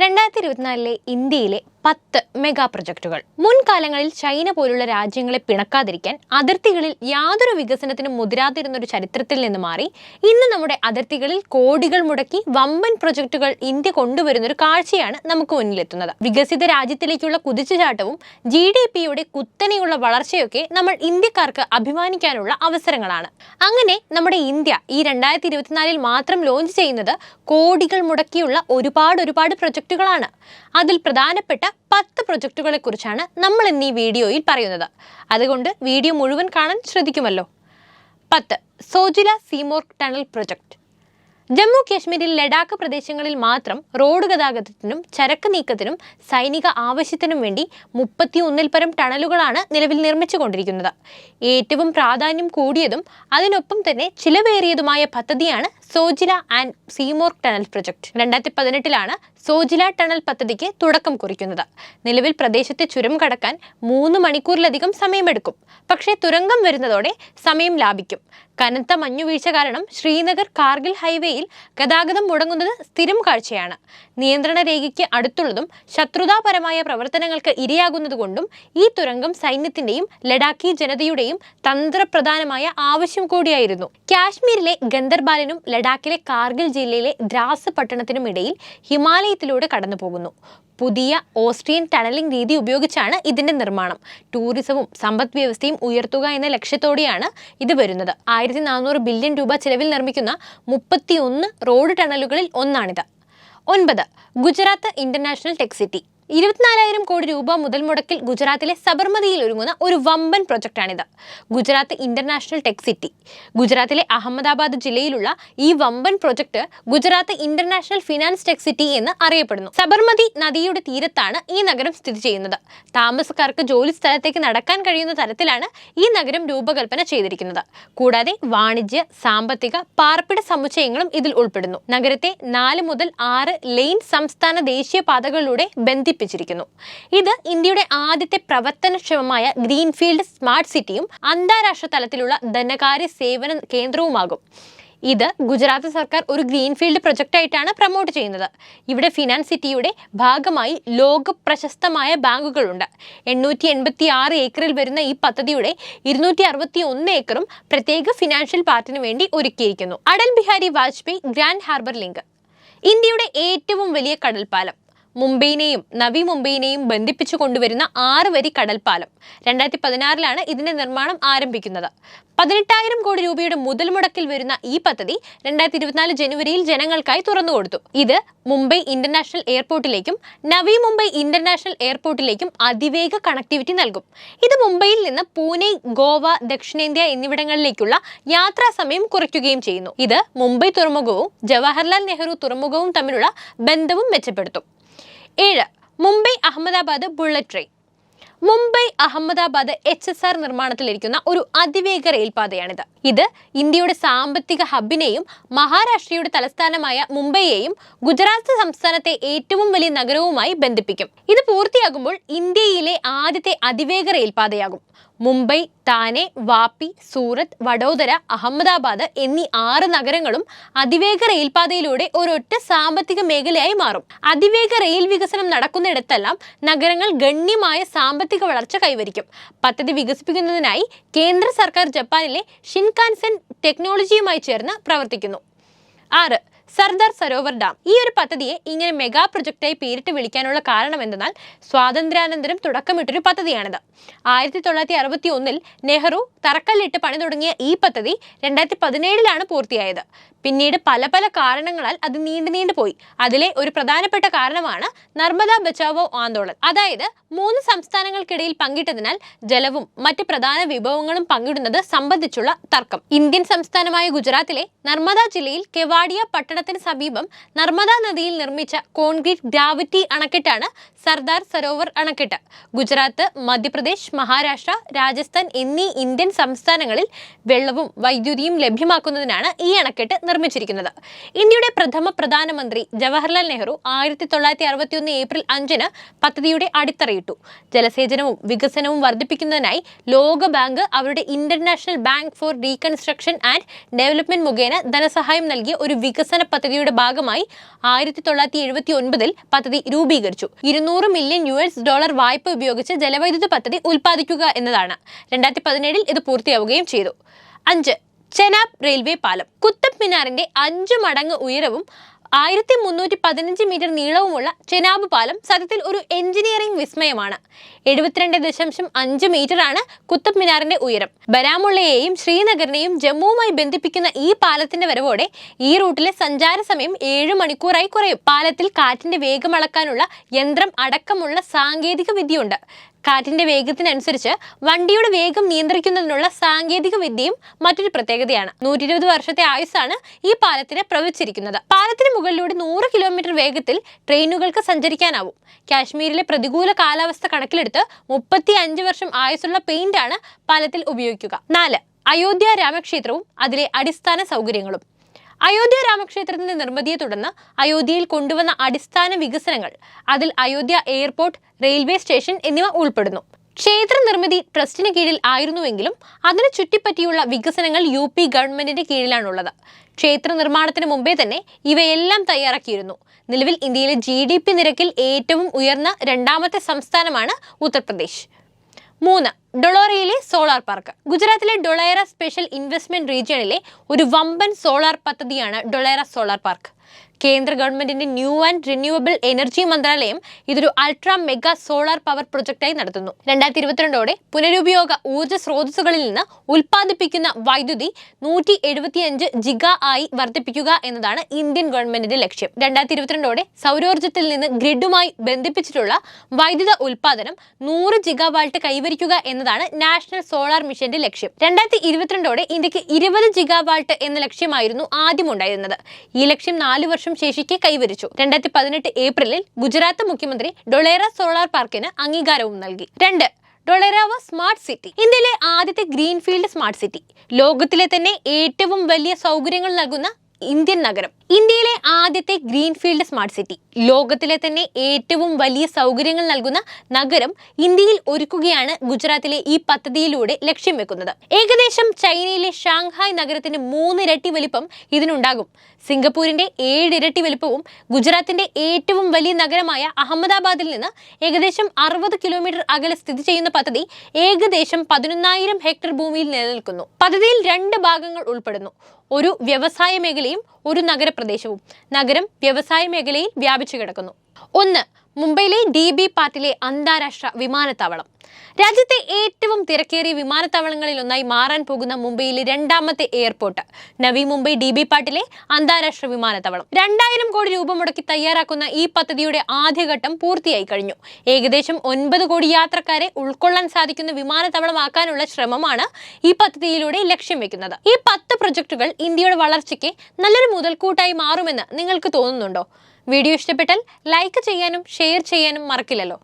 രണ്ടായിരത്തി ഇരുപത്തിനാലിലെ ഇന്ത്യയിലെ പത്ത് മെഗാ പ്രൊജക്ടുകൾ. മുൻകാലങ്ങളിൽ ചൈന പോലുള്ള രാജ്യങ്ങളെ പിണക്കാതിരിക്കാൻ അതിർത്തികളിൽ യാതൊരു വികസനത്തിനും മുതിരാതിരുന്ന ഒരു ചരിത്രത്തിൽ നിന്ന് മാറി ഇന്ന് നമ്മുടെ അതിർത്തികളിൽ കോടികൾ മുടക്കി വമ്പൻ പ്രൊജക്ടുകൾ ഇന്ത്യ കൊണ്ടുവരുന്ന ഒരു കാഴ്ചയാണ് നമുക്ക് മുന്നിലെത്തുന്നത്. വികസിത രാജ്യത്തിലേക്കുള്ള കുതിച്ചുചാട്ടവും ജി ഡി പിയുടെ കുത്തനെയുള്ള വളർച്ചയൊക്കെ നമ്മൾ ഇന്ത്യക്കാർക്ക് അഭിമാനിക്കാനുള്ള അവസരങ്ങളാണ്. അങ്ങനെ നമ്മുടെ ഇന്ത്യ ഈ രണ്ടായിരത്തി ഇരുപത്തിനാലിൽ മാത്രം ലോഞ്ച് ചെയ്യുന്നത് കോടികൾ മുടക്കിയുള്ള ഒരുപാട് ഒരുപാട് പ്രൊജക്ടുകളാണ്. അതിൽ പ്രധാനപ്പെട്ട പത്ത് പ്രൊജക്ടുകളെ കുറിച്ചാണ് നമ്മൾ ഇന്ന് ഈ വീഡിയോയിൽ പറയുന്നത്. അതുകൊണ്ട് വീഡിയോ മുഴുവൻ കാണാൻ ശ്രദ്ധിക്കുമല്ലോ. പത്ത്. Zojila Z-Morh tunnel project. Jammu കാശ്മീരിൽ ലഡാക്ക് പ്രദേശങ്ങളിൽ മാത്രം റോഡ് ഗതാഗതത്തിനും ചരക്ക് നീക്കത്തിനും സൈനിക ആവശ്യത്തിനും വേണ്ടി മുപ്പത്തിയൊന്നിൽ പരം ടണലുകളാണ് നിലവിൽ നിർമ്മിച്ചുകൊണ്ടിരിക്കുന്നത്. ഏറ്റവും പ്രാധാന്യം കൂടിയതും അതിനൊപ്പം തന്നെ ചിലവേറിയതുമായ പദ്ധതിയാണ് Zojila and Z-Morh tunnel project. രണ്ടായിരത്തി പതിനെട്ടിലാണ് സോജില ടണൽ പദ്ധതിക്ക് തുടക്കം കുറിക്കുന്നത്. നിലവിൽ പ്രദേശത്തെ ചുരം കടക്കാൻ മൂന്ന് മണിക്കൂറിലധികം സമയമെടുക്കും. പക്ഷേ തുരങ്കം വരുന്നതോടെ സമയം ലാഭിക്കും. കനത്ത മഞ്ഞുവീഴ്ച കാരണം ശ്രീനഗർ കാർഗിൽ ഹൈവേയിൽ ഗതാഗതം മുടങ്ങുന്നത് സ്ഥിരം കാഴ്ചയാണ്. നിയന്ത്രണ രേഖയ്ക്ക് അടുത്തുള്ളതും ശത്രുതാപരമായ പ്രവർത്തനങ്ങൾക്ക് ഇരയാകുന്നതുകൊണ്ടും ഈ തുരങ്കം സൈന്യത്തിന്റെയും ലഡാക്കി ജനതയുടെയും തന്ത്രപ്രധാനമായ ആവശ്യം കൂടിയായിരുന്നു. കാശ്മീരിലെ ഗന്ദർബാലിനും ലഡാക്കിലെ കാർഗിൽ ജില്ലയിലെ ദ്രാസ് പട്ടണത്തിനും ഇടയിൽ ഹിമാലയത്തിലൂടെ കടന്നുപോകുന്നു. പുതിയ ഓസ്ട്രിയൻ ടണലിംഗ് രീതി ഉപയോഗിച്ചാണ് ഇതിന്റെ നിർമ്മാണം. ടൂറിസവും സമ്പദ് വ്യവസ്ഥയും ഉയർത്തുക എന്ന ലക്ഷ്യത്തോടെയാണ് ഇത് വരുന്നത്. ആയിരത്തി നാനൂറ് ബില്യൺ രൂപ ചെലവിൽ നിർമ്മിക്കുന്ന മുപ്പത്തിയൊന്ന് റോഡ് ടണലുകളിൽ ഒന്നാണിത്. ഒൻപത്. Gujarat international tech city. ഇരുപത്തിനാലായിരം കോടി രൂപ മുതൽ മുടക്കിൽ ഗുജറാത്തിലെ സബർമതിയിൽ ഒരുങ്ങുന്ന ഒരു വമ്പൻ പ്രൊജക്റ്റാണിത്. Gujarat international tech city. ഗുജറാത്തിലെ അഹമ്മദാബാദ് ജില്ലയിലുള്ള ഈ വമ്പൻ project Gujarat international finance tech city എന്ന് അറിയപ്പെടുന്നു. സബർമതി നദിയുടെ തീരത്താണ് ഈ നഗരം സ്ഥിതി ചെയ്യുന്നത്. താമസക്കാർക്ക് ജോലി സ്ഥലത്തേക്ക് നടക്കാൻ കഴിയുന്ന തരത്തിലാണ് ഈ നഗരം രൂപകൽപ്പന ചെയ്തിരിക്കുന്നത്. കൂടാതെ വാണിജ്യ സാമ്പത്തിക പാർപ്പിട സമുച്ചയങ്ങളും ഇതിൽ ഉൾപ്പെടുന്നു. നഗരത്തെ നാല് മുതൽ ആറ് ലെയിൻ സംസ്ഥാന ദേശീയ പാതകളിലൂടെ ബന്ധിപ്പിച്ചിരിക്കുന്നു ഇത് ഇന്ത്യയുടെ ആദ്യത്തെ പ്രവർത്തനക്ഷമമായ ഗ്രീൻഫീൽഡ് സ്മാർട്ട് സിറ്റിയും അന്താരാഷ്ട്ര തലത്തിലുള്ള ധനകാര്യ സേവന കേന്ദ്രവുമാകും. ഇത് ഗുജറാത്ത് സർക്കാർ ഒരു ഗ്രീൻഫീൽഡ് പ്രൊജക്റ്റായിട്ടാണ് പ്രൊമോട്ട് ചെയ്യുന്നത്. ഇവിടെ ഫിനാൻസ് സിറ്റിയുടെ ഭാഗമായി ലോക പ്രശസ്തമായ ബാങ്കുകളുണ്ട്. എണ്ണൂറ്റി എൺപത്തി ആറ് ഏക്കറിൽ വരുന്ന ഈ പദ്ധതിയുടെ ഇരുന്നൂറ്റി അറുപത്തി ഒന്ന് ഏക്കറും പ്രത്യേക ഫിനാൻഷ്യൽ പാർട്ടിന് വേണ്ടി ഒരുക്കിയിരിക്കുന്നു. Atal Bihari Vajpayee grand harbour link. ഇന്ത്യയുടെ ഏറ്റവും വലിയ കടൽപ്പാലം. മുംബൈനെയും നവി മുംബൈനെയും ബന്ധിപ്പിച്ചു കൊണ്ടുവരുന്ന ആറ് വരി കടൽപ്പാലം രണ്ടായിരത്തി പതിനാറിലാണ് ഇതിന്റെ നിർമ്മാണം ആരംഭിക്കുന്നത്. പതിനെട്ടായിരം കോടി രൂപയുടെ മുതൽ മുടക്കിൽ വരുന്ന ഈ പദ്ധതി രണ്ടായിരത്തി ഇരുപത്തിനാല് ജനുവരിയിൽ ജനങ്ങൾക്കായി തുറന്നുകൊടുത്തു ഇത് മുംബൈ ഇന്റർനാഷണൽ എയർപോർട്ടിലേക്കും നവി മുംബൈ ഇന്റർനാഷണൽ എയർപോർട്ടിലേക്കും അതിവേഗ കണക്ടിവിറ്റി നൽകും. ഇത് മുംബൈയിൽ നിന്ന് പൂനെ ഗോവ ദക്ഷിണേന്ത്യ എന്നിവിടങ്ങളിലേക്കുള്ള യാത്രാ സമയം കുറയ്ക്കുകയും ചെയ്യുന്നു. ഇത് മുംബൈ തുറമുഖവും ജവഹർലാൽ നെഹ്റു തുറമുഖവും തമ്മിലുള്ള ബന്ധവും മെച്ചപ്പെടുത്തും. ഏഴ് Mumbai Ahmedabad bullet train. Mumbai Ahmedabad H S R നിർമ്മാണത്തിലിരിക്കുന്ന ഒരു അതിവേഗ റെയിൽപാതയാണിത്. ഇത് ഇന്ത്യയുടെ സാമ്പത്തിക ഹബിനെയും മഹാരാഷ്ട്രയുടെ തലസ്ഥാനമായ മുംബൈയെയും ഗുജറാത്ത് സംസ്ഥാനത്തെ ഏറ്റവും വലിയ നഗരവുമായി ബന്ധിപ്പിക്കും. ഇത് പൂർത്തിയാകുമ്പോൾ ഇന്ത്യയിലെ ആദ്യത്തെ അതിവേഗ റെയിൽപാതയാകും. മുംബൈ താനെ വാപ്പി സൂറത്ത് വഡോദര അഹമ്മദാബാദ് എന്നീ ആറ് നഗരങ്ങളും അതിവേഗ റെയിൽപാതയിലൂടെ ഒരൊറ്റ സാമ്പത്തിക മേഖലയായി മാറും. അതിവേഗ റെയിൽ വികസനം നടക്കുന്നിടത്തെല്ലാം നഗരങ്ങൾ ഗണ്യമായ സാമ്പത്തിക വളർച്ച കൈവരിക്കും. പദ്ധതി വികസിപ്പിക്കുന്നതിനായി കേന്ദ്ര സർക്കാർ ജപ്പാനിലെ ഷിൻകാൻസെൻ ടെക്നോളജിയുമായി ചേർന്ന് പ്രവർത്തിക്കുന്നു. ആറ് സർദാർ സരോവർ ഡാം. ഈ ഒരു പദ്ധതിയെ ഇങ്ങനെ മെഗാ പ്രൊജക്റ്റായി പേരിട്ട് വിളിക്കാനുള്ള കാരണം എന്തെന്നാൽ സ്വാതന്ത്ര്യാനന്തരം തുടക്കമിട്ടൊരു പദ്ധതിയാണിത്. ആയിരത്തി തൊള്ളായിരത്തി അറുപത്തി ഒന്നിൽ നെഹ്റു തറക്കല്ലിട്ട് പണി തുടങ്ങിയ ഈ പദ്ധതി രണ്ടായിരത്തി പതിനേഴിലാണ് പൂർത്തിയായത്. പിന്നീട് പല പല കാരണങ്ങളാൽ അത് നീണ്ടു നീണ്ടു പോയി. അതിലെ ഒരു പ്രധാനപ്പെട്ട കാരണമാണ് നർമ്മദ ബച്ചാവോ ആന്തോളൻ അതായത് മൂന്ന് സംസ്ഥാനങ്ങൾക്കിടയിൽ പങ്കിട്ടതിനാൽ ജലവും മറ്റ് പ്രധാന വിഭവങ്ങളും പങ്കിടുന്നത് സംബന്ധിച്ചുള്ള തർക്കം. ഇന്ത്യൻ സംസ്ഥാനമായ ഗുജറാത്തിലെ നർമ്മദ ജില്ലയിൽ കെവാഡിയ പട്ടണത്തിന് സമീപം നർമ്മദ നദിയിൽ നിർമ്മിച്ച കോൺക്രീറ്റ് ഗ്രാവിറ്റി അണക്കെട്ടാണ് സർദാർ സരോവർ അണക്കെട്ട് ഗുജറാത്ത് മധ്യപ്രദേശ് മഹാരാഷ്ട്ര രാജസ്ഥാൻ എന്നീ ഇന്ത്യൻ സംസ്ഥാനങ്ങളിൽ വെള്ളവും വൈദ്യുതിയും ലഭ്യമാക്കുന്നതിനാണ് ഈ അണക്കെട്ട് നിർമ്മിച്ചിരിക്കുന്നത്. ഇന്ത്യയുടെ പ്രഥമ പ്രധാനമന്ത്രി ജവഹർലാൽ നെഹ്റു ആയിരത്തി തൊള്ളായിരത്തി അറുപത്തിയൊന്ന് ഏപ്രിൽ അഞ്ചിന് പദ്ധതിയുടെ അടിത്തറയിട്ടു. ജലസേചനവും വികസനവും വർദ്ധിപ്പിക്കുന്നതിനായി ലോക ബാങ്ക് അവരുടെ international bank for reconstruction and development മുഖേന ധനസഹായം നൽകിയ ഒരു വികസന പദ്ധതിയുടെ ഭാഗമായി ആയിരത്തി തൊള്ളായിരത്തി എഴുപത്തി ഒൻപതിൽ പദ്ധതി രൂപീകരിച്ചു. മില്യൺ യു എസ് ഡോളർ വായ്പ ഉപയോഗിച്ച് ജലവൈദ്യുത പദ്ധതി ഉൽപ്പാദിക്കുക എന്നതാണ്. രണ്ടായിരത്തി പതിനേഴിൽ ഇത് പൂർത്തിയാവുകയും ചെയ്തു. അഞ്ച് ചെനാബ് റെയിൽവേ പാലം. കുത്തബ് മിനാറിന്റെ അഞ്ച് മടങ്ങ് ഉയരവും ആയിരത്തി മുന്നൂറ്റി പതിനഞ്ച് മീറ്റർ നീളവുമുള്ള ചെനാബ് പാലം സത്യത്തിൽ ഒരു എഞ്ചിനീയറിംഗ് വിസ്മയമാണ്. എഴുപത്തിരണ്ട് ദശാംശം അഞ്ച് മീറ്ററാണ് കുത്തബ് മിനാറിന്റെ ഉയരം. ബരാമുള്ളയെയും ശ്രീനഗറിനെയും ജമ്മുവുമായി ബന്ധിപ്പിക്കുന്ന ഈ പാലത്തിന്റെ വരവോടെ ഈ റൂട്ടിലെ സഞ്ചാര സമയം ഏഴ് മണിക്കൂറായി കുറയും. പാലത്തിൽ കാറ്റിന്റെ വേഗം അളക്കാനുള്ള യന്ത്രം അടക്കമുള്ള സാങ്കേതിക വിദ്യയുണ്ട്. കാറ്റിന്റെ വേഗത്തിനനുസരിച്ച് വണ്ടിയുടെ വേഗം നിയന്ത്രിക്കുന്നതിനുള്ള സാങ്കേതിക വിദ്യയും മറ്റൊരു പ്രത്യേകതയാണ്. നൂറ്റി ഇരുപത് വർഷത്തെ ആയുസ്സാണ് ഈ പാലത്തിന് പ്രവചിച്ചിരിക്കുന്നത്. പാലത്തിന് മുകളിലൂടെ നൂറ് കിലോമീറ്റർ വേഗത്തിൽ ട്രെയിനുകൾക്ക് സഞ്ചരിക്കാനാവും. കാശ്മീരിലെ പ്രതികൂല കാലാവസ്ഥ കണക്കിലെടുത്ത് മുപ്പത്തി അഞ്ച് വർഷം ആയുസ്സുള്ള പെയിന്റാണ് പാലത്തിൽ ഉപയോഗിക്കുക. നാല് അയോധ്യ രാമക്ഷേത്രവും അതിലെ അടിസ്ഥാന സൗകര്യങ്ങളും. അയോധ്യ രാമക്ഷേത്രത്തിന്റെ നിർമ്മിതിയെ തുടർന്ന് അയോധ്യയിൽ കൊണ്ടുവന്ന അടിസ്ഥാന വികസനങ്ങൾ അതിൽ അയോധ്യ എയർപോർട്ട് റെയിൽവേ സ്റ്റേഷൻ എന്നിവ ഉൾപ്പെടുന്നു. ക്ഷേത്ര നിർമ്മിതി ട്രസ്റ്റിന് കീഴിൽ ആയിരുന്നുവെങ്കിലും അതിന് ചുറ്റിപ്പറ്റിയുള്ള വികസനങ്ങൾ യു പി ഗവൺമെന്റിന്റെ കീഴിലാണുള്ളത്. ക്ഷേത്ര നിർമ്മാണത്തിന് മുമ്പേ തന്നെ ഇവയെല്ലാം തയ്യാറാക്കിയിരുന്നു. നിലവിൽ ഇന്ത്യയിലെ ജി നിരക്കിൽ ഏറ്റവും ഉയർന്ന രണ്ടാമത്തെ സംസ്ഥാനമാണ് ഉത്തർപ്രദേശ്. മൂന്ന് ഡൊളോറയിലെ സോളാർ പാർക്ക്. ഗുജറാത്തിലെ ഡൊളേറ സ്പെഷ്യൽ ഇൻവെസ്റ്റ്മെന്റ് റീജിയണിലെ ഒരു വമ്പൻ സോളാർ പദ്ധതിയാണ് ഡൊളേറ സോളാർ പാർക്ക്. കേന്ദ്ര ഗവൺമെന്റിന്റെ ന്യൂ ആൻഡ് റിന്യൂവബിൾ എനർജി മന്ത്രാലയം ഇതൊരു അൾട്രാ മെഗാ സോളാർ പവർ പ്രൊജക്ടായി നടത്തുന്നു. രണ്ടായിരത്തി ഇരുപത്തിരണ്ടോടെ പുനരുപയോഗ ഊർജ സ്രോതസ്സുകളിൽ നിന്ന് ഉൽപ്പാദിപ്പിക്കുന്ന വൈദ്യുതി നൂറ്റി എഴുപത്തിയഞ്ച് ജിഗ ആയി വർദ്ധിപ്പിക്കുക എന്നതാണ് ഇന്ത്യൻ ഗവൺമെന്റിന്റെ ലക്ഷ്യം. രണ്ടായിരത്തി ഇരുപത്തിരണ്ടോടെ സൗരോർജത്തിൽ നിന്ന് ഗ്രിഡുമായി ബന്ധിപ്പിച്ചിട്ടുള്ള വൈദ്യുത ഉൽപ്പാദനം നൂറ് ജിഗ വാൾട്ട് കൈവരിക്കുക എന്നതാണ് നാഷണൽ സോളാർ മിഷന്റെ ലക്ഷ്യം. രണ്ടായിരത്തി ഇരുപത്തിരണ്ടോടെ ഇന്ത്യയ്ക്ക് ഇരുപത് ജിഗ വാൾട്ട് എന്ന ലക്ഷ്യമായിരുന്നു ആദ്യം ഉണ്ടായിരുന്നത്. ഈ ലക്ഷ്യം നാല് വർഷം ശേഷിക്കെ കൈവരിച്ചു. രണ്ടായിരത്തി പതിനെട്ട് ഏപ്രിലിൽ ഗുജറാത്ത് മുഖ്യമന്ത്രി ഡൊളേറ സോളാർ പാർക്കിന് അംഗീകാരവും നൽകി. രണ്ട് ഡൊളേറാവ സ്മാർട്ട് സിറ്റി. ഇന്ത്യയിലെ ആദ്യത്തെ ഗ്രീൻഫീൽഡ് സ്മാർട്ട് സിറ്റി. ലോകത്തിലെ തന്നെ ഏറ്റവും വലിയ സൗകര്യങ്ങൾ നൽകുന്ന ഇന്ത്യൻ നഗരം. ഇന്ത്യയിലെ ആദ്യത്തെ ഗ്രീൻഫീൽഡ് സ്മാർട്ട് സിറ്റി. ലോകത്തിലെ തന്നെ ഏറ്റവും വലിയ സൗകര്യങ്ങൾ നൽകുന്ന നഗരം ഇന്ത്യയിൽ ഒരുക്കുകയാണ് ഗുജറാത്തിലെ ഈ പദ്ധതിയിലൂടെ ലക്ഷ്യം വെക്കുന്നത്. ഏകദേശം ചൈനയിലെ ഷാങ്ഹായ് നഗരത്തിന്റെ മൂന്നിരട്ടി വലിപ്പം ഇതിനുണ്ടാകും. സിംഗപ്പൂരിന്റെ ഏഴിരട്ടി വലിപ്പവും ഗുജറാത്തിന്റെ ഏറ്റവും വലിയ നഗരമായ അഹമ്മദാബാദിൽ നിന്ന് ഏകദേശം അറുപത് കിലോമീറ്റർ അകലെ സ്ഥിതി ചെയ്യുന്ന പദ്ധതി ഏകദേശം പതിനൊന്നായിരം ഹെക്ടർ ഭൂമിയിൽ നിലനിൽക്കുന്നു. പദ്ധതിയിൽ രണ്ട് ഭാഗങ്ങൾ ഉൾപ്പെടുന്നു. ഒരു വ്യവസായ മേഖലയും ഒരു നഗരപ്രദേശവും നഗരം വ്യവസായ മേഖലയിൽ വ്യാപിച്ചു കിടക്കുന്നു. ഒന്ന് മുംബൈയിലെ ഡി ബി പാർട്ടിലെ അന്താരാഷ്ട്ര വിമാനത്താവളം. രാജ്യത്തെ ഏറ്റവും തിരക്കേറിയ വിമാനത്താവളങ്ങളിൽ ഒന്നായി മാറാൻ പോകുന്ന മുംബൈയിലെ രണ്ടാമത്തെ airport Navi Mumbai D B പാട്ടിലെ അന്താരാഷ്ട്ര വിമാനത്താവളം. രണ്ടായിരം കോടി രൂപ മുടക്കി തയ്യാറാക്കുന്ന ഈ പദ്ധതിയുടെ ആദ്യഘട്ടം പൂർത്തിയായി കഴിഞ്ഞു. ഏകദേശം ഒൻപത് കോടി യാത്രക്കാരെ ഉൾക്കൊള്ളാൻ സാധിക്കുന്ന വിമാനത്താവളമാക്കാനുള്ള ശ്രമമാണ് ഈ പദ്ധതിയിലൂടെ ലക്ഷ്യം വെക്കുന്നത്. ഈ പത്ത് പ്രൊജക്ടുകൾ ഇന്ത്യയുടെ വളർച്ചയ്ക്ക് നല്ലൊരു മുതൽക്കൂട്ടായി മാറുമെന്ന് നിങ്ങൾക്ക് തോന്നുന്നുണ്ടോ? വീഡിയോ ഇഷ്ടപ്പെട്ടാൽ ലൈക്ക് ചെയ്യാനും ഷെയർ ചെയ്യാനും മറക്കില്ലല്ലോ.